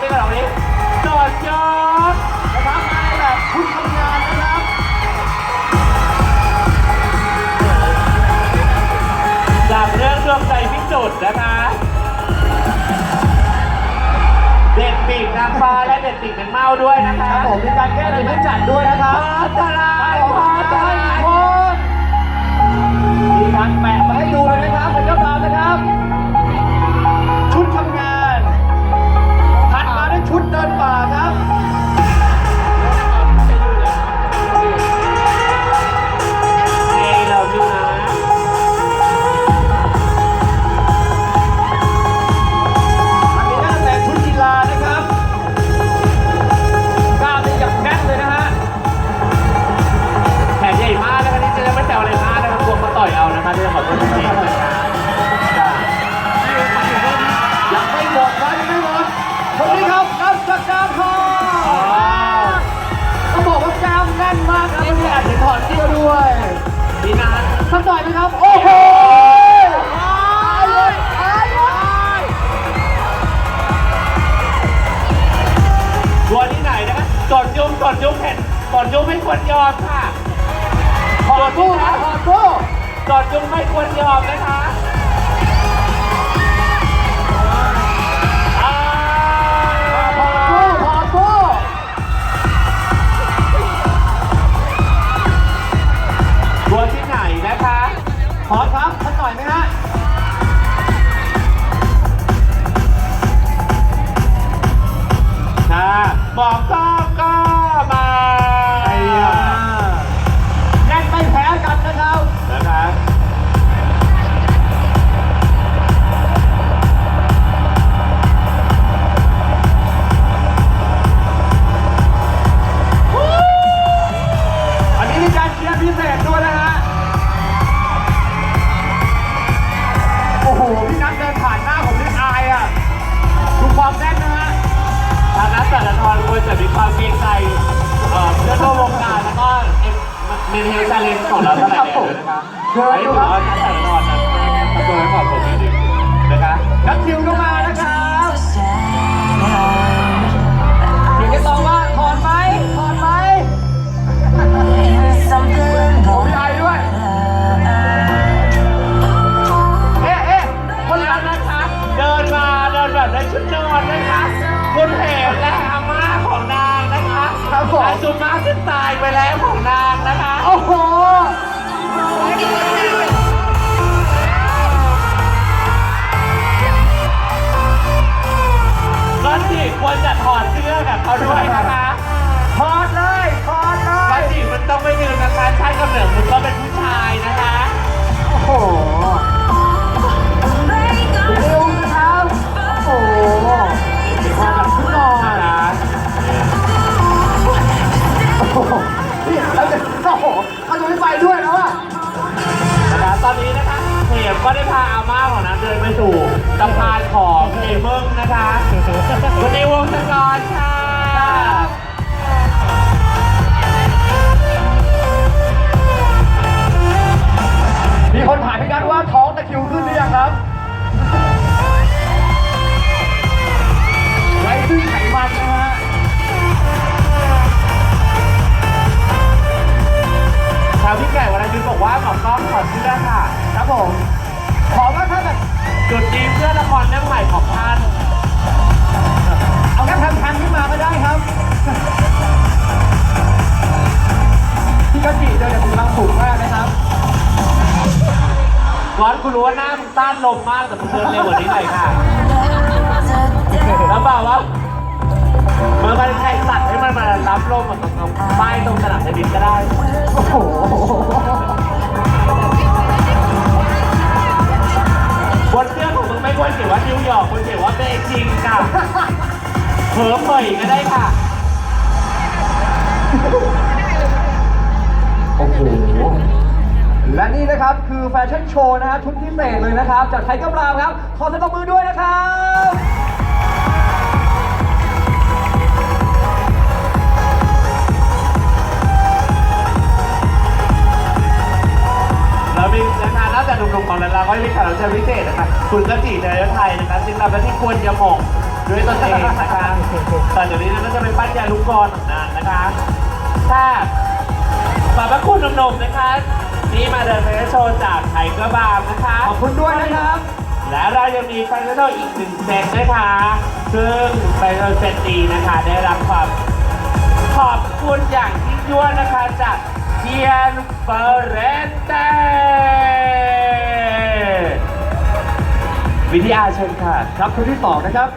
ฟังด้วยกันเอานี้จอดยอดนะครับมาในแบบชุดทำงานนะครับจากเรื่องดวงใจพิจุดนะคะ เด็ดปีกนางฟ้าและเด็ดปีกเป็นเมาด้วยนะคะครับผมมีการแก้ไขไม่จัดด้วยนะครับอตรายขอพอตใจรายคนมีการแปะมาให้ดู สกาทอต้องบอกว่ากล้ามแน่นมากครับวันนี้อาจจะถอดเสื้อด้วยดีนานสักหน่อยไหมครับ โอ้โหตายเลยตายเลยตัวที่ไหนนะคะกดยุงกดยุงเห็นกดยุงไม่ควรยอมค่ะถอดตู้ครับถอดตู้กดยุงไม่ควรยอมนะคะ ขอครับสักหน่อยไหมฮะ ควรจะมีความเกรงใจเอ่อเพื่อนร่วมวงการแล้วก็เมเมนเทลชาเลนจ์ของเราเท่าไหร่เนี่ยนะคะเชิญไอ้ดูถือครับว่านักจัดทรนะทำตัวให้เหมาะสมนิดนึงนะคะนักคิวก็มานะคะ แล้วของนางนะคะ โอ้โห ก็สิควรจะถอดเสื้อกับเขาด้วยนะคะถอดเลยถอดเลก็ยสิมันต้องไม่ลืมนะคะชาติกำเนิดมึงก็เป็นผู้ชายนะคะ โอ้โห มก็ได้พาอาม่าของนางเดินไปสู่สะพานของเอเมิงนะคะวันนี้วงศกรค่ะ จุดนี้เพื่อละครเรื่องใหม่ของท่าน เอาแค่พันพันขึ้นมาก็ได้ครับ พี่กจิเดินจากกำลังสูงมากนะครับวอนคุณรู้ว่าหน้ามึงต้านลมมากแต่มึงเดินเร็วกว่านี้หน่อยค่ะแล้วบอกว่าเมื่อมันใครสัตว์ให้มันมารับลมกับตรงป้ายตรงสนามบินก็ได้ โอ้โห ควรเขียนว่านิวยอร์กควรเขียนว่าเบจิงค่ะเผลอเผยก็ได้ค่ะ โอ้โห และนี่นะครับคือแฟชั่นโชว์นะฮะชุดพิเศษเลยนะครับ จากไทยกัมราวครับ ขอเสียงปรบมือด้วยนะครับ เราก็ยังมีแขกรับเชิญพิเศษนะคะคุณกจิเดชไทยนะคะซึ่งรับหน้าที่ควรยาหมองด้วยตนเองนะคะแต่เดี๋ยวนี้ก็จะเป็นปั้นยาลูกกรของนางนะคะค่ะขอบพระคุณหนุ่มๆนะคะที่มาเดินแฟชั่นโชว์จากไทเกอร์บาร์นะคะขอบคุณด้วยนะครับ และเรายังมีแฟชั่นโชว์อีกหนึ่งเซตนะคะซึ่งแฟชั่นเซตนี้นะคะ ได้รับความขอบคุณอย่างยิ่งยวดนะคะจากเทียนเฟเรนเต้ วิทยาเชิญค่ะ ครับคนที่สองนะครับ